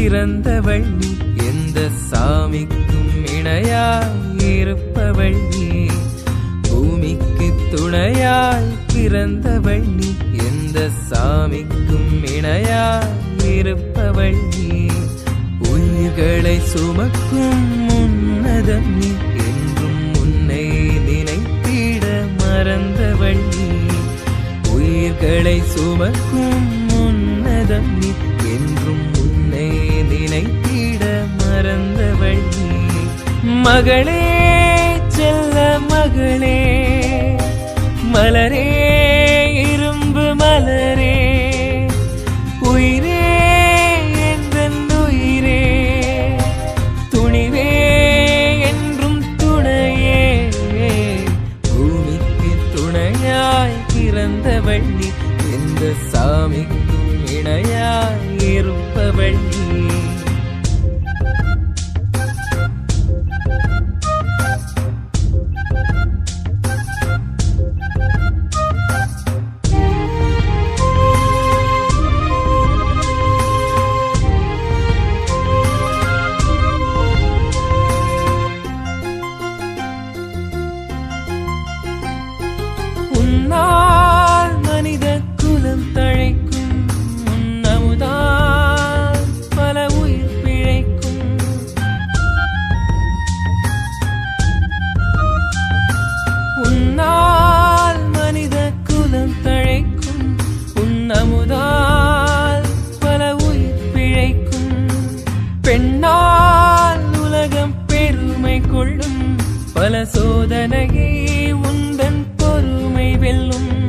சிறந்தவள் நீ. எந்த சாமிக்கும் இணையாய் இருப்பவள் நீ. பூமிக்கு துணையாய் பிறந்தவள் நீ. எந்த சாமிக்கும் இணையாய் இருப்பவள் நீ. உயிர்களை சுமக்கும் உன்னதம் நீ. என்றும் உன்னை நினைத்திட மறந்தவள் நீ. உயிர்களை சுமக்கும் உன்னதம் நீ. மகளே செல்ல மகளே மலரே இரும்பு மலரே உயிரே எந்தன் உயிரே துணிவே என்றும் துணையே பூமிக்கு துணையாய் பிறந்தவள் நீ எந்த சாமிக்கும் இணையாய் சோதனையே உந்தன் பொறுமை வெல்லும்.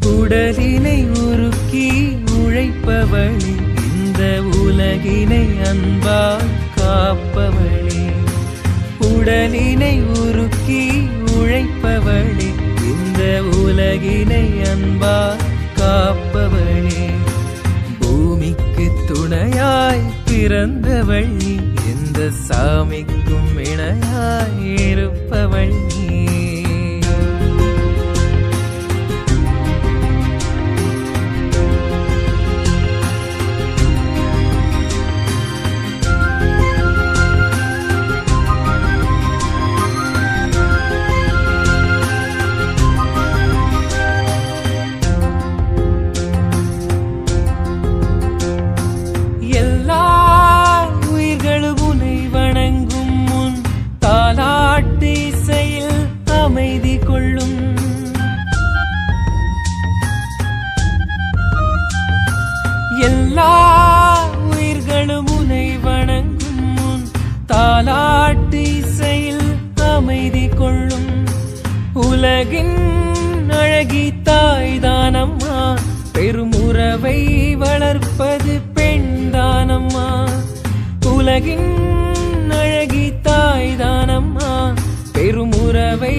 உடலினை உருக்கி உழைப்பவளே இந்த உலகினை அன்பால் காப்பவளே. உடலினை உருக்கி உழைப்பவளே இந்த உலகினை அன்பால் காப்பவளே. துணையாய் பிறந்தவள் நீ. எந்த சாமிக்கும் இணையாய் இருப்பவள் நீ. தாலாட்டு இசையில் அமைதி கொள்ளும் உலகின் அழகி தாய் தாய்தானம்மா. பெருமுறவை வளர்ப்பது பெண் தானம்மா உலகின் அழகி தாய் தாய்தானம்மா. பெருமுறவை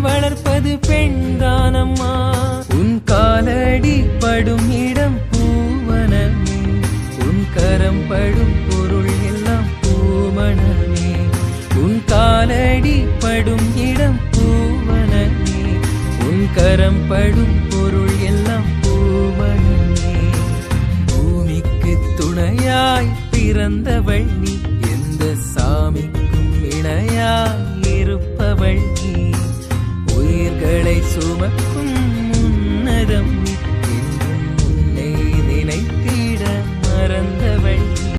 வளர்ப்பது பெண் தானம்மா உன் காலடி படும் இடம் பூவனமே. உன் கரம் படும் பொருள் கரம் படும் பொருள் எல்லாம் பூவனே பூமிக்கு துணையாய் பிறந்தவள் நீ. எந்த சாமிக்கும் இணையாய் இருப்பவள் நீ. உயிர்களை சுமக்கும் உன்னதம் என்றும் உன்னை நினைத்திட மறந்த